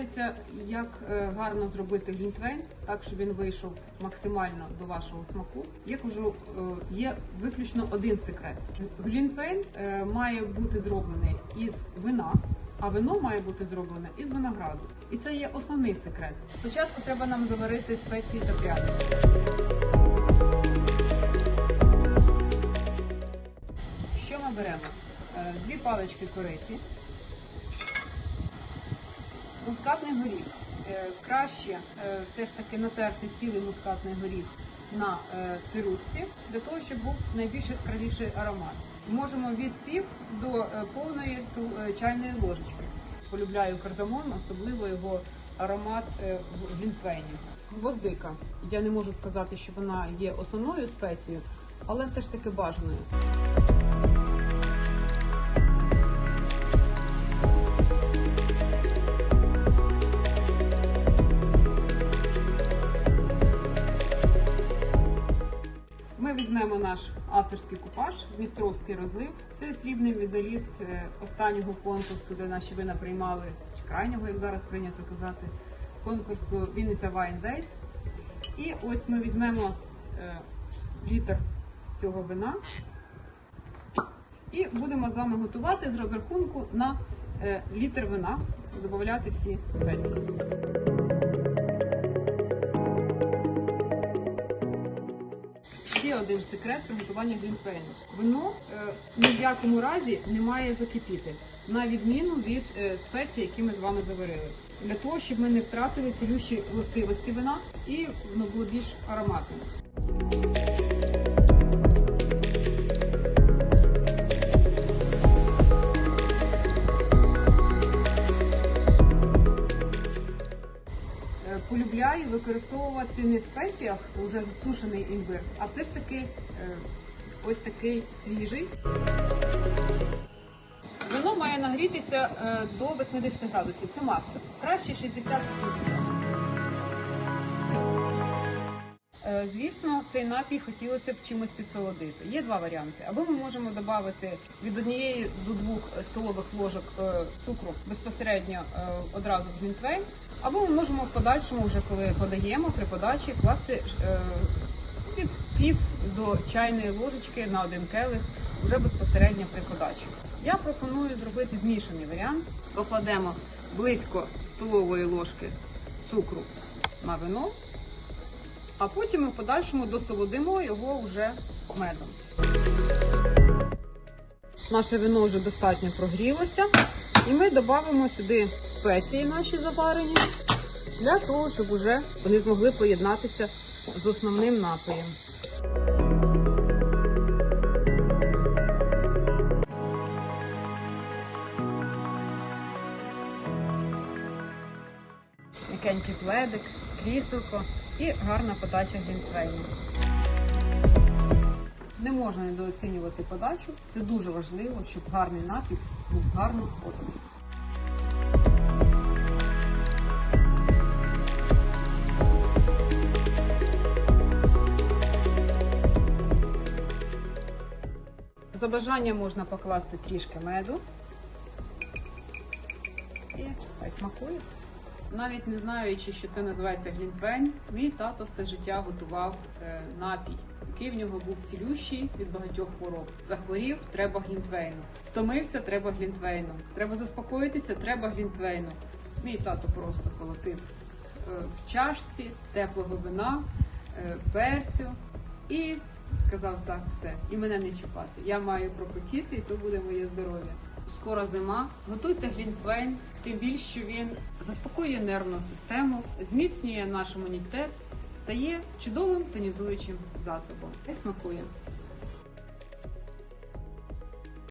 Отже, як е, гарно зробити глінтвейн, так щоб він вийшов максимально до вашого смаку. Я кажу, е, є виключно один секрет. Глінтвейн е, має бути зроблений із вина, а вино має бути зроблене із винограду. І це є основний секрет. Спочатку треба нам заварити спеції та пряники. Що ми беремо? Дві палички кориці, мускатний горіх. Е, Краще е, все ж таки натерти цілий мускатний горіх на е, тирушці, для того, щоб був найбільш яскравіший аромат. Можемо від пів до повної чайної ложечки. Полюбляю кардамон, особливо його аромат в глінтвейні. Гвоздика. Я не можу сказати, що вона є основною спецією, але все ж таки бажаною. Візьмемо наш авторський купаж, Дністровський розлив. Це срібний медаліст е, останнього конкурсу, де наші вина приймали, чи крайнього, як зараз прийнято казати, конкурсу Вінниця Wine Days. І ось ми візьмемо е, літр цього вина і будемо з вами готувати з розрахунку на е, літр вина, додати всі спеції. Один секрет приготування глінтвейну. Вино е, ні в якому разі не має закипіти, на відміну від е, спецій, які ми з вами заварили. Для того, щоб ми не втратили цілющі властивості вина і воно було більш ароматним. Полюбляю використовувати не в спеціях вже засушений імбир, а все ж таки е, ось такий свіжий. Вино має нагрітися е, до 80 градусів. Це максимум. Краще 60-80. Звісно, цей напій хотілося б чимось підсолодити. Є два варіанти. Або ми можемо додати від однієї до двох столових ложок е, цукру безпосередньо е, одразу в глінтвейн, або ми можемо в подальшому, вже коли подаємо при подачі, класти е, від пів до чайної ложечки на один келих вже безпосередньо при подачі. Я пропоную зробити змішаний варіант. Покладемо близько столової ложки цукру на вино, а потім ми в подальшому досолодимо його вже медом. Наше вино вже достатньо прогрілося, і ми додамо сюди спеції наші заварені для того, щоб вже вони змогли поєднатися з основним напоєм. М'якенький пледик, кріселко і гарна подача глінтвейну. Не можна недооцінювати подачу. Це дуже важливо, щоб гарний напій був гарно поданий. За бажанням можна покласти трішки меду. І хай смакує. Навіть не знаючи, що це називається глінтвейн, мій тато все життя готував е, напій, який в нього був цілющий від багатьох хвороб. Захворів, треба глінтвейну. Стомився, треба глінтвейну. Треба заспокоїтися, треба глінтвейну. Мій тато просто колотив е, в чашці теплого вина, е, перцю і казав так, все, і мене не чіпати. Я маю пропотіти, і то буде моє здоров'я. Скоро зима. Готуйте глінтвейн, тим більше що він заспокоює нервну систему, зміцнює наш імунітет та є чудовим тонізуючим засобом. Не смакує.